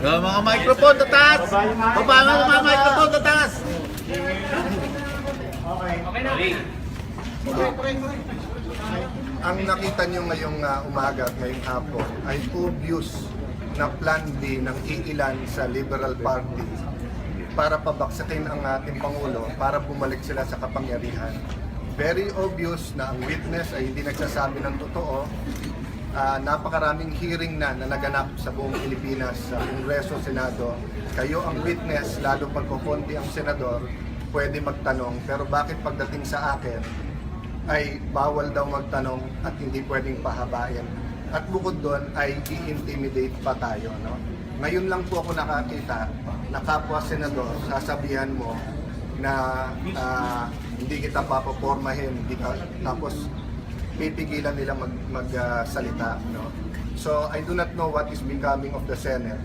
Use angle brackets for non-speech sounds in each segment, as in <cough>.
Yung mga microphone na taas. Baba yung mga microphone na taas. Ang nakita nyo ngayong uh, umaga at ngayong hapon ay obvious na plan B ng iilan sa Liberal Party para pabaksakin ang ating Pangulo para bumalik sila sa kapangyarihan. Very obvious na ang witness ay hindi nagsasabi ng totoo. Ah, napakaraming hearing na na naganap sa buong Pilipinas sa Kongreso, Senado. Kayo ang witness, lalo pag kukunti ang senador, pwede magtanong. Pero bakit pagdating sa akin, ay bawal daw magtanong at hindi pwedeng pahabain. At bukod doon ay i-intimidate pa tayo. No? Ngayon lang po ako nakakita na kapwa senador, sasabihan mo na ah, hindi kita papapormahin, hindi ka, tapos pipigilan nila mag, magsalita. no? So I do not know what is becoming of the Senate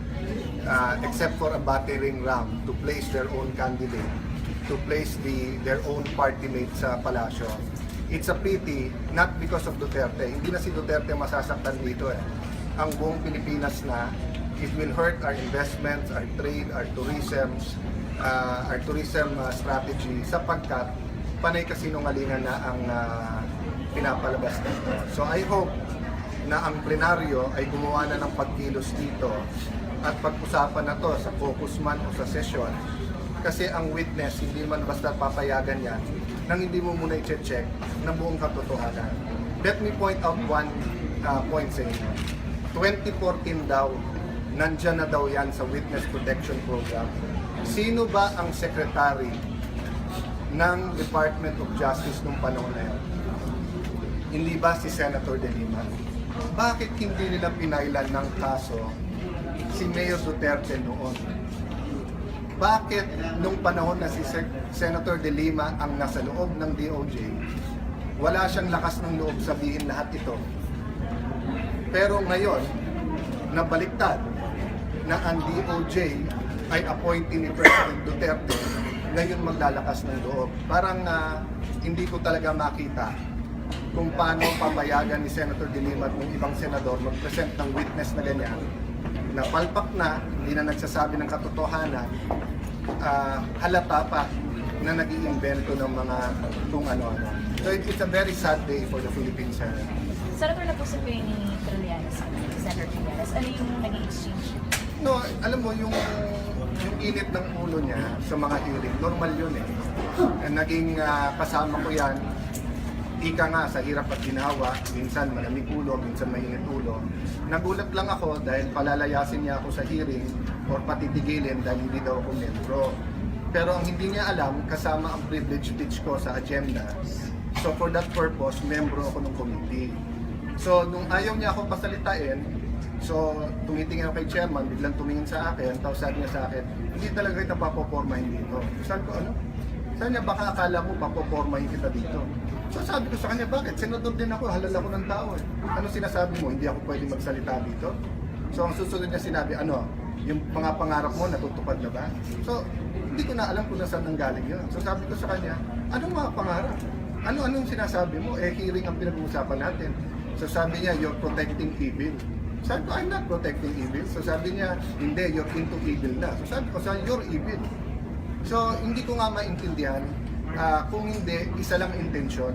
uh, except for a battering ram to place their own candidate, to place the their own party mate sa palasyo. It's a pity, not because of Duterte. Hindi na si Duterte masasaktan dito eh. Ang buong Pilipinas na, it will hurt our investments, our trade, our tourism, uh, our tourism uh, strategy sapagkat panay kasinungalingan na ang uh, pinapalabas dito. So I hope na ang plenaryo ay gumawa na ng pagkilos dito at pag-usapan na to sa focus man o sa session kasi ang witness hindi man basta papayagan yan nang hindi mo muna i-check ng buong katotohanan. Let me point out one uh, point sa inyo. 2014 daw, nandyan na daw yan sa Witness Protection Program. Sino ba ang secretary ng Department of Justice nung panahon na yun? Hindi ba si Senator De Lima? Bakit hindi nila pinailan ng kaso si Mayor Duterte noon? Bakit nung panahon na si Sen- Senator De Lima ang nasa loob ng DOJ, wala siyang lakas ng loob sabihin lahat ito? Pero ngayon, nabaliktad na ang DOJ ay appointee ni President Duterte, ngayon maglalakas ng loob. Parang ah, hindi ko talaga makita kung paano papayagan ni Senator De Lima at ng ibang senador mag-present ng witness na ganyan na palpak na, hindi na nagsasabi ng katotohanan, ah, halata pa na nag iimbento ng mga kung ano-ano. So it- it's a very sad day for the Philippine Senate. Senator na po si ni Trillanes, Senator Trillanes. Ano yung naging exchange? No, alam mo, yung, yung init ng ulo niya sa mga hearing, normal yun eh. And <laughs> naging ah, kasama ko yan, ika nga sa hirap at ginawa, minsan malamig ulo, minsan mainit ulo. Nagulat lang ako dahil palalayasin niya ako sa hearing or patitigilin dahil hindi daw ako membro. Pero ang hindi niya alam, kasama ang privilege speech ko sa agenda. So for that purpose, membro ako ng committee. So nung ayaw niya ako pasalitain, so tumitingin ako kay chairman, biglang tumingin sa akin, tapos sabi niya sa akin, hindi talaga kita papopormahin dito. Sabi ko, ano? Sabi niya, baka akala mo papopormahin kita dito. So sabi ko sa kanya, bakit? Senador din ako, halal ako ng tao eh. Ano sinasabi mo, hindi ako pwede magsalita dito? So ang susunod niya sinabi, ano, yung mga pangarap mo natutupad na ba? So hindi ko na alam kung nasaan nanggaling yun. So sabi ko sa kanya, anong mga pangarap? Ano anong sinasabi mo? Eh hearing ang pinag-uusapan natin. So sabi niya, you're protecting evil. Sabi ko, I'm not protecting evil. So sabi niya, hindi, you're into evil na. So sabi ko, you're evil. So, hindi ko nga maintindihan ah, kung hindi, isa lang intensyon,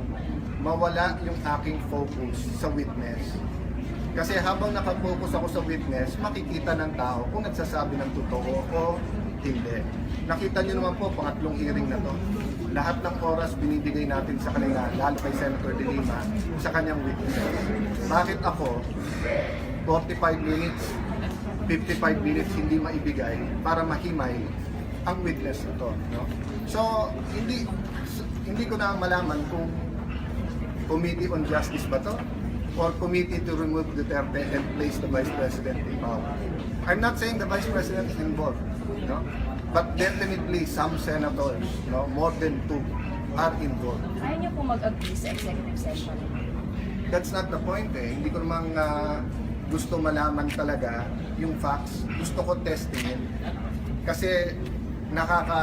mawala yung aking focus sa witness. Kasi habang nakafocus ako sa witness, makikita ng tao kung nagsasabi ng totoo o hindi. Nakita niyo naman po, pangatlong hearing na to. Lahat ng oras binibigay natin sa kanila, lalo kay Senator De Lima, sa kanyang witnesses. Bakit ako, 45 minutes, 55 minutes hindi maibigay para mahimay ang witness na to. No? So, hindi hindi ko na malaman kung Committee on Justice ba to? Or Committee to remove Duterte and place the Vice President in power. I'm not saying the Vice President is involved, no? but definitely some senators, no, more than two, are involved. Ayaw niyo po mag-agree sa executive session. That's not the point eh. Hindi ko namang ah, gusto malaman talaga yung facts. Gusto ko testingin. Kasi nakaka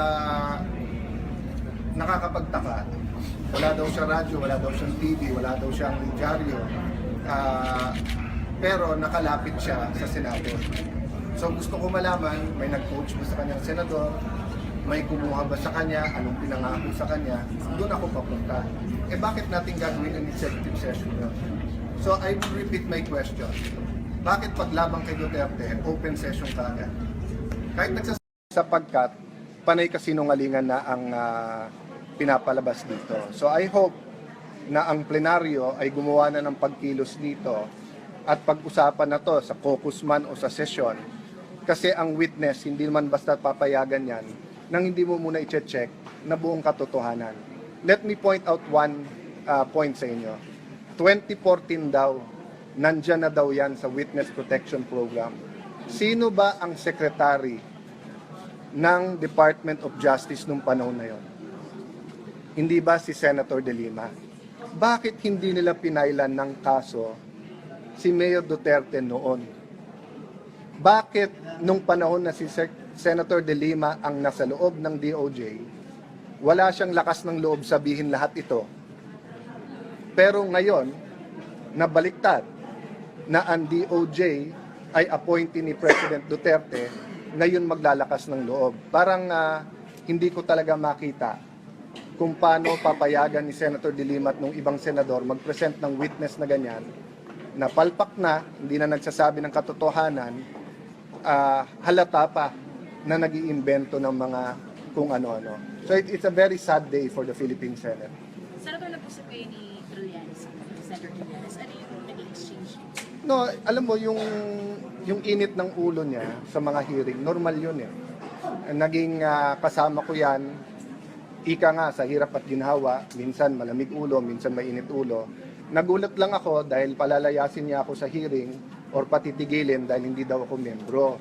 nakakapagtaka. Wala daw siya radyo, wala daw siyang TV, wala daw siyang dyaryo. Ah, pero nakalapit siya sa Senado. So gusto ko malaman, may nag-coach ba sa kanyang senador, may kumuha ba sa kanya, anong pinangako sa kanya, doon ako papunta. Eh bakit natin gagawin ang executive session yun? So I will repeat my question. Bakit paglabang kay Duterte, open session ka agad? Kahit nagsas sapagkat panay kasinungalingan na ang ah, pinapalabas dito. So I hope na ang plenaryo ay gumawa na ng pagkilos dito at pag-usapan na to sa caucus man o sa session kasi ang witness hindi man basta papayagan yan nang hindi mo muna i-check na buong katotohanan. Let me point out one ah, point sa inyo. 2014 daw, nandyan na daw yan sa Witness Protection Program. Sino ba ang secretary ng Department of Justice nung panahon na yon? Hindi ba si Senator De Lima? Bakit hindi nila pinailan ng kaso si Mayor Duterte noon? Bakit nung panahon na si Senator De Lima ang nasa loob ng DOJ, wala siyang lakas ng loob sabihin lahat ito? Pero ngayon, nabaliktad na ang DOJ ay appointee ni President Duterte, ngayon maglalakas ng loob. Parang ah, hindi ko talaga makita kung paano papayagan ni Senator De Lima at nung ibang senador mag-present ng witness na ganyan, na palpak na, hindi na nagsasabi ng katotohanan, ah, halata pa na nag iimbento ng mga kung ano-ano. So it- it's a very sad day for the Philippine Senate. Senator, nag-usap kayo ni Trillanes, Senator Trillanes. Ano yung nag-exchange? No, alam mo yung yung init ng ulo niya sa mga hearing, normal 'yun eh. Naging ah, kasama ko 'yan. Ika nga sa hirap at ginhawa, minsan malamig ulo, minsan mainit ulo. Nagulat lang ako dahil palalayasin niya ako sa hearing or patitigilin dahil hindi daw ako membro.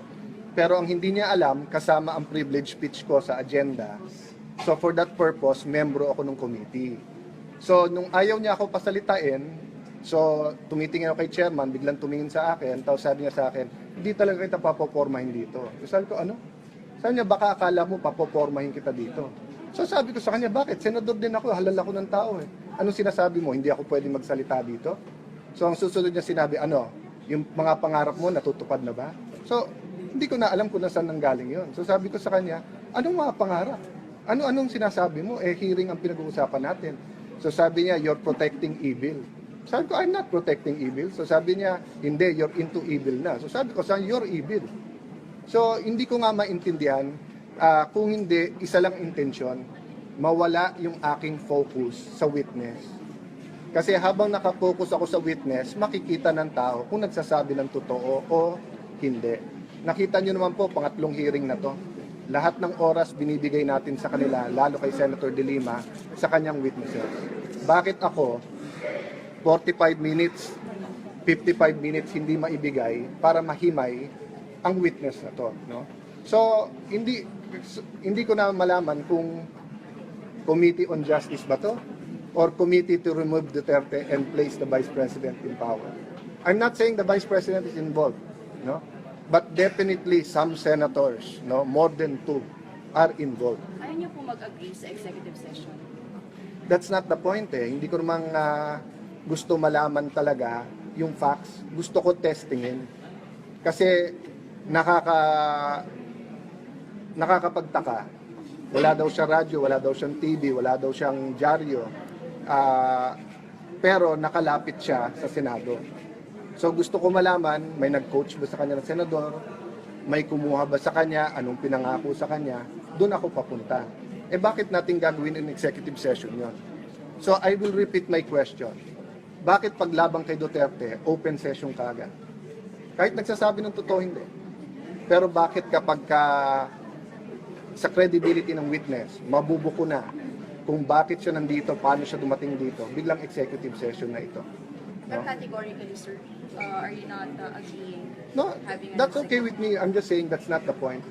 Pero ang hindi niya alam, kasama ang privilege speech ko sa agenda. So for that purpose, membro ako ng committee. So nung ayaw niya ako pasalitain, so tumitingin ako kay chairman, biglang tumingin sa akin, tapos sabi niya sa akin, hindi talaga kita papopormahin dito. So sabi ko, ano? Sabi niya, baka akala mo papopormahin kita dito. So sabi ko sa kanya, bakit? Senador din ako, halal ako ng tao eh. Anong sinasabi mo? Hindi ako pwede magsalita dito? So ang susunod niya sinabi, ano? Yung mga pangarap mo, natutupad na ba? So, hindi ko na alam kung nasaan nanggaling yon. So sabi ko sa kanya, anong mga pangarap? Ano-anong sinasabi mo? Eh, hearing ang pinag-uusapan natin. So sabi niya, you're protecting evil. Sabi ko, I'm not protecting evil. So sabi niya, hindi, you're into evil na. So sabi ko, sa you're evil. So hindi ko nga maintindihan, ah, kung hindi, isa lang intensyon, mawala yung aking focus sa witness. Kasi habang nakafocus ako sa witness, makikita ng tao kung nagsasabi ng totoo o hindi. Nakita nyo naman po, pangatlong hearing na to. Lahat ng oras binibigay natin sa kanila, lalo kay Senator De Lima, sa kanyang witnesses. Bakit ako, 45 minutes, 55 minutes hindi maibigay para mahimay ang witness na to, no? So, hindi hindi ko na malaman kung Committee on Justice ba to? Or Committee to remove Duterte and place the Vice President in power? I'm not saying the Vice President is involved, no? But definitely some senators, no, more than two, are involved. Ayaw niyo po mag-agree sa executive session? That's not the point eh. Hindi ko namang ah, gusto malaman talaga yung facts. Gusto ko testingin. Kasi nakaka nakakapagtaka. Wala daw siya radyo, wala daw siyang TV, wala daw siyang dyaryo. Ah, pero nakalapit siya sa Senado. So gusto ko malaman, may nag-coach ba sa kanya ng senador? May kumuha ba sa kanya? Anong pinangako sa kanya? Doon ako papunta. Eh bakit natin gagawin in executive session yon? So I will repeat my question. Bakit paglabang kay Duterte, open session ka agad? Kahit nagsasabi ng totoo, hindi. Pero bakit kapag ka sa credibility ng witness, mabubuko na kung bakit siya nandito, paano siya dumating dito, biglang executive session na ito. But categorically, sir, uh, are you not uh, agreeing? No, that's okay with me. I'm just saying that's not the point.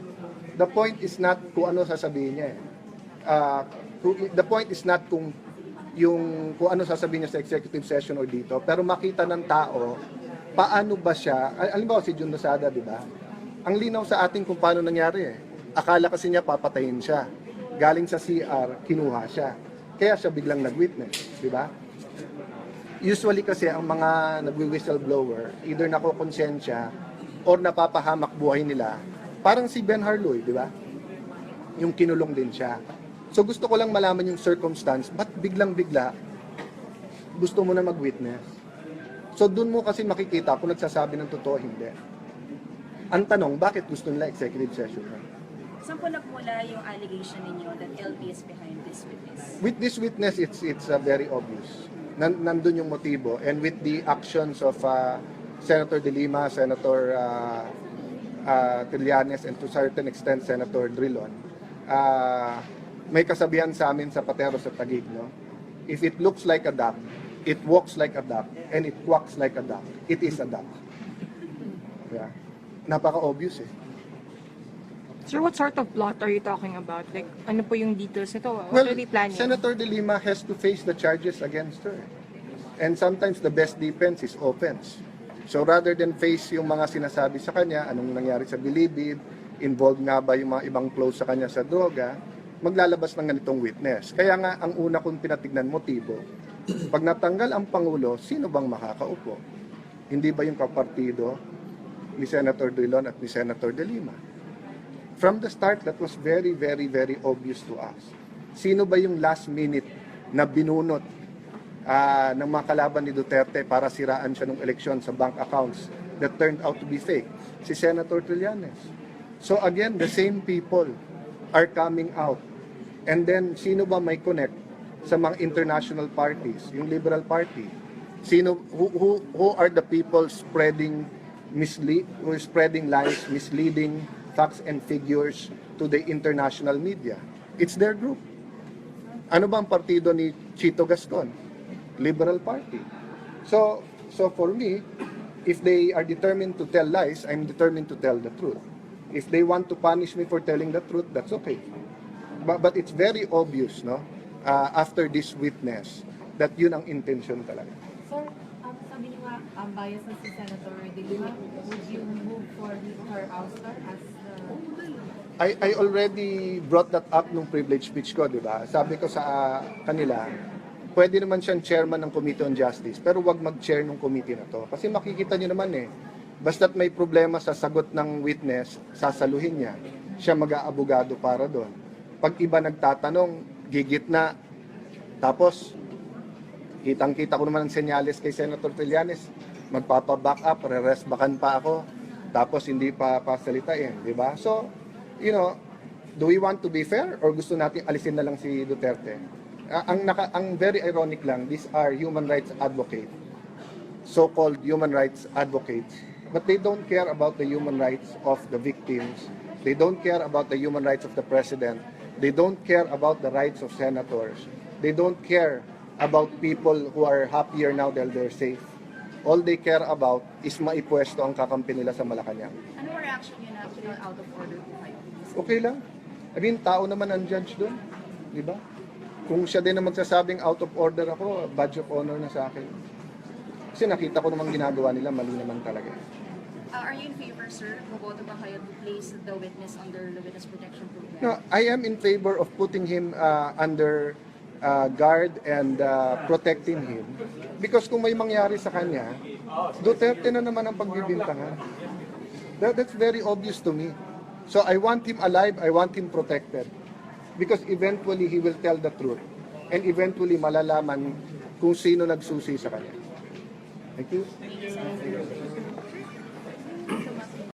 The point is not kung ano sasabihin niya. eh. Kung- the point is not kung yung kung ano sasabihin niya sa executive session or dito, pero makita ng tao paano ba siya, al- alam ba si Jun Lozada, di ba? Ang linaw sa atin kung paano nangyari eh. Akala kasi niya papatayin siya. Galing sa CR, kinuha siya. Kaya siya biglang nag-witness, di ba? Usually kasi ang mga nagwi-whistleblower, either nakokonsensya or napapahamak buhay nila, parang si Ben Harloy, di ba? Yung kinulong din siya. So gusto ko lang malaman yung circumstance, ba't biglang-bigla gusto mo na mag-witness? So doon mo kasi makikita kung nagsasabi ng totoo, hindi. Ang tanong, bakit gusto nila executive session? Saan po nagmula yung allegation ninyo that LP is behind this witness? With this witness, it's it's uh, very obvious. Nan, nandun yung motibo. And with the actions of uh, Senator De Lima, Senator uh, uh, Trillanes, and to certain extent, Senator Drilon, uh, may kasabihan sa amin sa Patero sa Taguig, no? If it looks like a duck, it walks like a duck, and it quacks like a duck, it is a duck. Yeah. Napaka-obvious eh. Sir, what sort of plot are you talking about? Like, ano po yung details nito? What Well, are they planning? Senator De Lima has to face the charges against her. And sometimes the best defense is offense. So rather than face yung mga sinasabi sa kanya, anong nangyari sa Bilibid, involved nga ba yung mga ibang close sa kanya sa droga, maglalabas ng ganitong witness. Kaya nga, ang una kong tinatignan motibo, pag natanggal ang Pangulo, sino bang makakaupo? Hindi ba yung kapartido ni Senator Drilon at ni Senator De Lima? From the start, that was very, very, very obvious to us. Sino ba yung last minute na binunot ah, ng mga kalaban ni Duterte para siraan siya ng eleksyon sa bank accounts that turned out to be fake? Si Senator Trillanes. So again, the same people are coming out. And then, sino ba may connect sa mga international parties? Yung Liberal Party. Sino, who, who, who are the people spreading mislead, who are spreading lies, misleading facts and figures to the international media? It's their group. Ano ba ang partido ni Chito Gascon? Liberal Party. So, so for me, if they are determined to tell lies, I'm determined to tell the truth. If they want to punish me for telling the truth, that's okay. But, but it's very obvious, no? Uh, after this witness, that yun ang intention talaga. Sir, um, sabi niyo nga, um, bias na si Senator De Lima. Would you move for her ouster as the... I, I already brought that up nung privilege speech ko, di ba? Sabi ko sa ah, kanila, pwede naman siyang chairman ng Committee on Justice, pero wag mag-chair ng committee na to. Kasi makikita niyo naman eh, basta't may problema sa sagot ng witness, sasaluhin niya. Siya mag-aabogado para doon. Pag iba nagtatanong, gigit na. Tapos, kitang-kita ko naman ang senyales kay Senator Trillanes, magpapa-back up, re-rest bakan pa ako, tapos hindi pa pasalitain, di ba? So, you know, do we want to be fair or gusto natin alisin na lang si Duterte? Ah, ang naka, ang very ironic lang, these are human rights advocates, so-called human rights advocates, but they don't care about the human rights of the victims. They don't care about the human rights of the president. They don't care about the rights of senators. They don't care about people who are happier now that they're safe. All they care about is maipwesto ang kakampi nila sa Malacanang. Ano ang reaction niyo na out of order po kayo? Okay lang. I mean, tao naman ang judge doon. Di ba? Kung siya din na magsasabing out of order ako, badge of honor na sa akin. Kasi nakita ko namang ginagawa nila, mali naman talaga. Uh, are you in favor, sir? Boboto ba kayo to place the witness under the witness protection program? No, I am in favor of putting him uh, under uh, guard and uh, protecting him. Because kung may mangyari sa kanya, Duterte na naman ang pagbibintangan. That, that's very obvious to me. So I want him alive, I want him protected. Because eventually he will tell the truth. And eventually malalaman kung sino nagsusi sa kanya. Thank you. Thank you.